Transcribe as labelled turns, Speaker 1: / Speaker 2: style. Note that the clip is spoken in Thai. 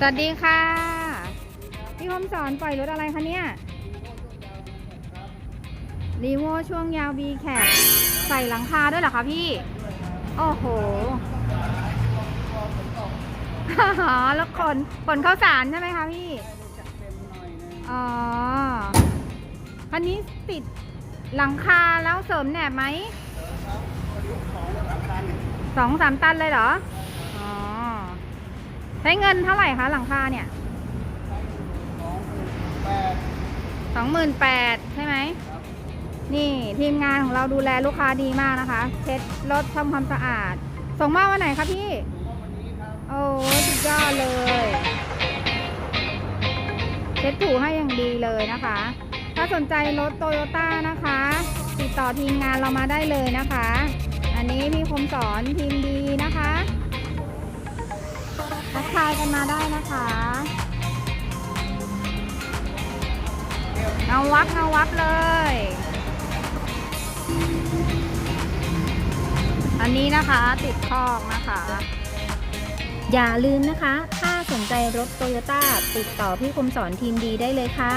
Speaker 1: สวัสดีค่ะ พี่คมสอนปล่อยรถอะไรคะเนี่ยรีโวช่วงยาว B แคใส่หลังคาด้วยเหรอคะพี่ โอ้โหอ๋อแล้วขนขนข้าวสารใช่ไหมคะพี่ อ๋อ คันนี้ติดหลังคาแล้วเสริมแหนบไหมสองสามตันเลยเหรอ ช้เงินเท่าไหร่คะหลังคาเนี่ยสองหมื่นแปดใช่ไหม นี่ทีมงานของเราดูแลลูกค้าดีมากนะคะ เช็ดรถทำความสะอาด ส่งมอบวันไหนคะพี่ โอ้สุดยอดเลย เช็ดถูให้อย่างดีเลยนะคะ ถ้าสนใจรถโตโยต้านะคะ ติดต่อทีมงานเรามาได้เลยนะคะ อันนี้พี่คมสอนทีมดีนะคะายกันมาได้นะคะเงาวับเงาวับเลย อันนี้นะคะติดคอกนะคะ
Speaker 2: อย่าลืมนะคะ ถ้าสนใจรถโตโยต้าติดต่อพี่คมสอนทีมดีได้เลยค่ะ